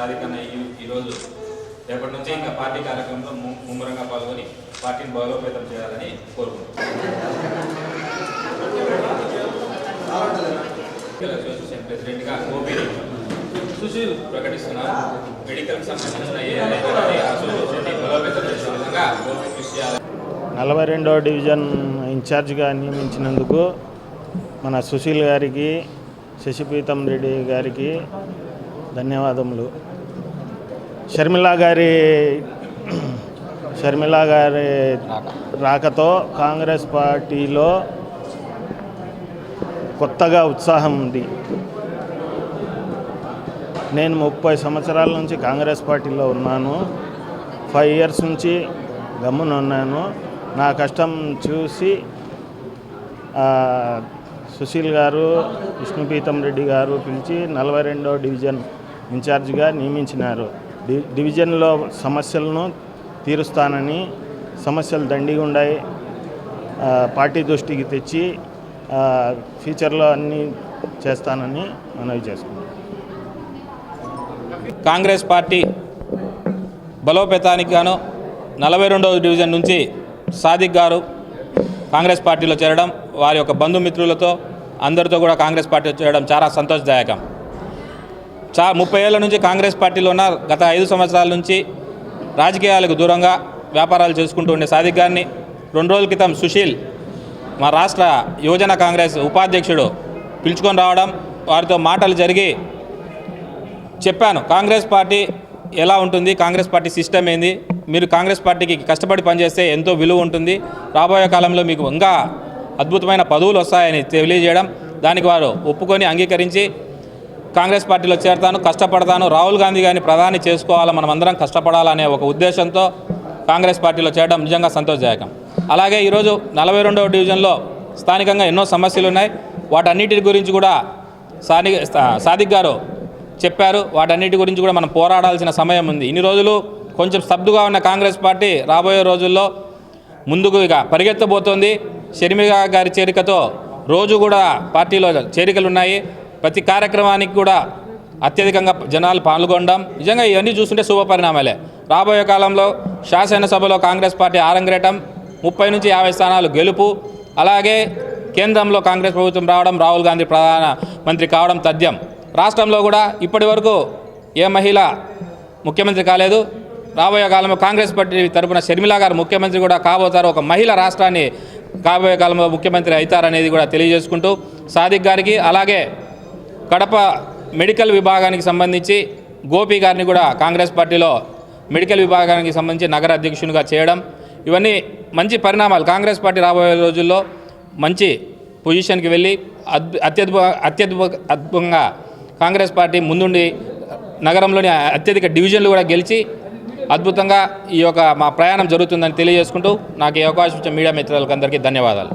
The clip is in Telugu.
ప్రకటిస్తున్నాము సాధికన్న ఈ ఈరోజు. రేపటి నుంచి ఇంకా పార్టీ కార్యక్రమంలో ముమ్మరంగా పాల్గొని పార్టీని బలోపేతం చేయాలని కోరుకుంటున్నాను ప్రెసిడెంట్గా ఓపీని సుశీల్ ప్రకటిస్తున్నారు. మెడికల్ సంబంధించిన ఏ బలోపేతం చేసే విధంగా కృషి చేయాలని నలభై రెండవ డివిజన్ ఇన్ఛార్జ్గా నియమించినందుకు మన సుశీల్ గారికి శశిపీతం రెడ్డి గారికి ధన్యవాదములు. షర్మిలా గారి షర్మిలా గారి రాకతో కాంగ్రెస్ పార్టీలో కొత్తగా ఉత్సాహం ఉంది. నేను ముప్పై సంవత్సరాల నుంచి కాంగ్రెస్ పార్టీలో ఉన్నాను. ఫైవ్ ఇయర్స్ నుంచి గమ్మున ఉన్నాను. నా కష్టం చూసి సుశీల్ గారు విష్ణుపీతం రెడ్డి గారు పిలిచి నలభై రెండో డివిజన్ ఇన్ఛార్జిగా నియమించినారు. డివిజన్లో సమస్యలను తీరుస్తానని సమస్యలు దండిగా ఉన్నాయి పార్టీ దృష్టికి తెచ్చి ఫ్యూచర్లో అన్నీ చేస్తానని మనవి చేసుకున్నాం. కాంగ్రెస్ పార్టీ బలోపేతానికి గాను నలభై రెండవ డివిజన్ నుంచి సాదిక్ గారు కాంగ్రెస్ పార్టీలో చేరడం వారి యొక్క బంధుమిత్రులతో అందరితో కూడా కాంగ్రెస్ పార్టీలో చేరడం చాలా సంతోషదాయకం. చా ముప్పై ఏళ్ళ నుంచి కాంగ్రెస్ పార్టీలో ఉన్న గత ఐదు సంవత్సరాల నుంచి రాజకీయాలకు దూరంగా వ్యాపారాలు చేసుకుంటూ ఉండే సాదిక్ గారిని రెండు రోజుల క్రితం సుశీల్ మా రాష్ట్ర యువజన కాంగ్రెస్ ఉపాధ్యక్షుడు పిలుచుకొని రావడం వారితో మాటలు జరిగి చెప్పాను కాంగ్రెస్ పార్టీ ఎలా ఉంటుంది? కాంగ్రెస్ పార్టీ సిస్టమ్ ఏంది? మీరు కాంగ్రెస్ పార్టీకి కష్టపడి పనిచేస్తే ఎంతో విలువ ఉంటుంది. రాబోయే కాలంలో మీకు ఇంకా అద్భుతమైన పదవులు వస్తాయని తెలియజేయడం దానికి వారు ఒప్పుకొని అంగీకరించి కాంగ్రెస్ పార్టీలో చేరతాను కష్టపడతాను. రాహుల్ గాంధీ గారిని ప్రధాని చేసుకోవాలి మనం అందరం కష్టపడాలనే ఒక ఉద్దేశంతో కాంగ్రెస్ పార్టీలో చేరడం నిజంగా సంతోషదాయకం. అలాగే ఈరోజు నలభై రెండవ డివిజన్లో స్థానికంగా ఎన్నో సమస్యలు ఉన్నాయి వాటన్నిటి గురించి కూడా సాని సాదిక్ గారు చెప్పారు. వాటన్నిటి గురించి కూడా మనం పోరాడాల్సిన సమయం ఉంది. ఇన్ని రోజులు కొంచెం స్తబ్దుగా ఉన్న కాంగ్రెస్ పార్టీ రాబోయే రోజుల్లో ముందుకు ఇక పరిగెత్తబోతోంది. షర్మిగా గారి చేరికతో రోజు కూడా పార్టీలో చేరికలు ఉన్నాయి ప్రతి కార్యక్రమానికి కూడా అత్యధికంగా జనాలు పాల్గొనడం. నిజంగా ఇవన్నీ చూస్తుంటే శుభ పరిణామాలే. రాబోయే కాలంలో శాసనసభలో కాంగ్రెస్ పార్టీ ఆరంగేటం ముప్పై నుంచి యాభై స్థానాలు గెలుపు అలాగే కేంద్రంలో కాంగ్రెస్ ప్రభుత్వం రావడం రాహుల్ గాంధీ ప్రధాన మంత్రి కావడం తథ్యం. రాష్ట్రంలో కూడా ఇప్పటి వరకు ఏ మహిళ ముఖ్యమంత్రి కాలేదు. రాబోయే కాలంలో కాంగ్రెస్ పార్టీ తరపున షర్మిల గారు ముఖ్యమంత్రి కూడా కాబోతారు. ఒక మహిళ రాష్ట్రాన్ని కాబోయే కాలంలో ముఖ్యమంత్రి అవుతారనేది కూడా తెలియజేసుకుంటూ సాదిక్ గారికి అలాగే కడప మెడికల్ విభాగానికి సంబంధించి గోపి గారిని కూడా కాంగ్రెస్ పార్టీలో మెడికల్ విభాగానికి సంబంధించి నగర అధ్యక్షునిగా చేయడం ఇవన్నీ మంచి పరిణామాలు. కాంగ్రెస్ పార్టీ రాబోయే రోజుల్లో మంచి పొజిషన్కి వెళ్ళి అద్భు అత్యద్భు అద్భుతంగా కాంగ్రెస్ పార్టీ ముందుండి నగరంలోని అత్యధిక డివిజన్లు కూడా గెలిచి అద్భుతంగా ఈ యొక్క మా ప్రయాణం జరుగుతుందని తెలియజేసుకుంటూ నాకు ఈ అవకాశం ఇచ్చిన మీడియా మిత్రులకు అందరికీ ధన్యవాదాలు.